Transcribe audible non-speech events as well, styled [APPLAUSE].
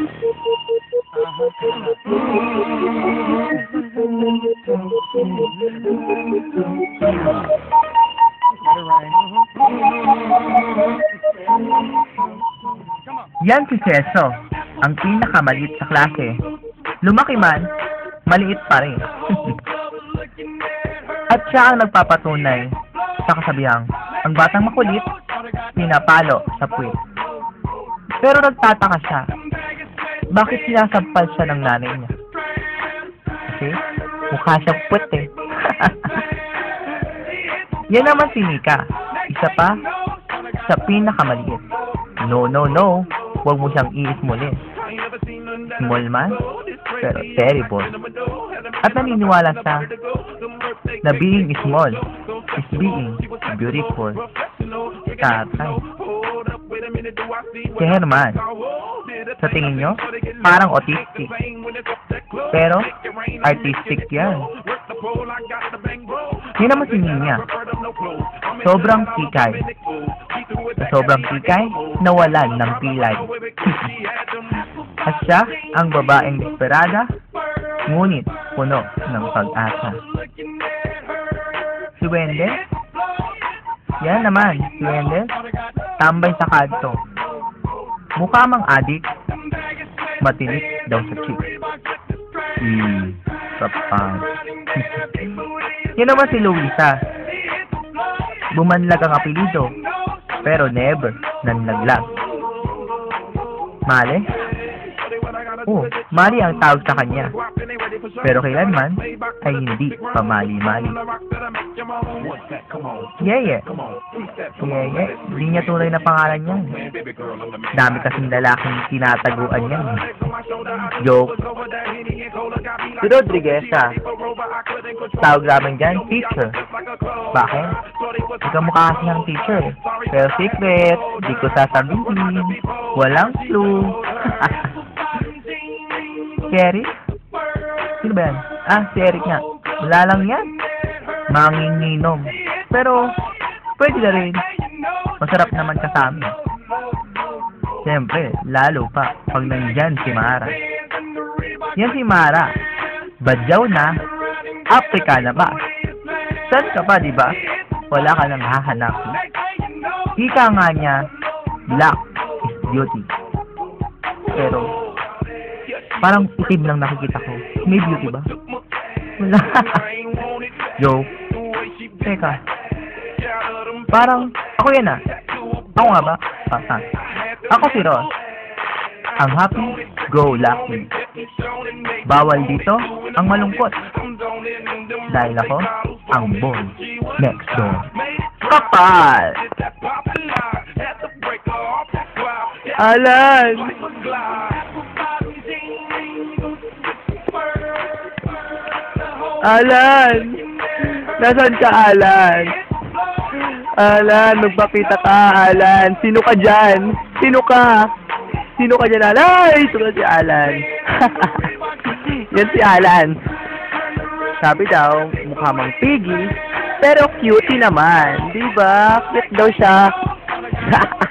Yan si Ceso, ang pinakamaliit sa klase. Lumaki man, maliit pa rin. [LAUGHS] At siya ang nagpapatunay sa kasabihang, ang batang makulit, pinapalo sa puwit. Pero nagtataka siya, bakit sinasampal siya ng nanay niya? Kasi, mukha siyang puwet eh. [LAUGHS] Yan naman si Mika, isa pa sa pinakamaliit. No, no, no, huwag mo siyang i-smallin. Small man, pero terrible. At naniniwala siya na being small is being beautiful. Tatay. Si Herman, sa tingin nyo, parang autistic. Pero, artistic yan. Yun naman si Ninya. Sobrang sikay. Sa sobrang sikay, nawalan ng pilay. [LAUGHS] At siya ang babaeng desperada, ngunit puno ng pag-asa. Si Wendell? Yan naman, si Wendell. Tambay sa kanto. Mukha mang adik, matinik daw sa chick. Hmm, kapag. [LAUGHS] Yan naman si Luisa. Bumanlag ang apelido, pero never nanlaglag. Mali? Oh, Mali ang tawag sa kanya. Pero kailanman ay hindi pamali-mali. Yeye. Yeye. Hindi niya tunay na pangalan yan. Dami kasing lalaking tinataguan yan. Joke. Si Rodriguez ah. Tawag namin dyan, teacher. Bakit? Ikaw mukha kasi ng teacher. Pero secret, di ko sasabihin. Walang clue. [LAUGHS] Eric? Sino ba yan? Ah, si Eric nga. Wala lang yan. Manginginom. Pero, pwede na rin. Masarap naman kasama. Siyempre, lalo pa pag nandyan si Mara. Yan si Mara. Badyaw na. Afrika na ba? Saan ka pa, di ba? Wala ka nang hahanapin. Ika nga niya, black is beauty. Pero, parang itim lang nakikita ko. May beauty ba? Wala. [LAUGHS] Yo. Teka. Parang, ako yan ah. Ako nga ba? Ah, ah. Ako si Ross. Ang happy, go lucky. Bawal dito ang malungkot. Dahil ako, ang boy next door. Kapal! Alan! Alan! Nasaan ka, Alan? Alan, magpakita ka, Alan. Sino ka dyan? Sino ka? Sino ka dyan, Alan? Ay, ito si Alan. [LAUGHS] Yan si Alan. Sabi daw, mukha mang piggy, pero cutie naman. Di ba? Cute daw siya. [LAUGHS]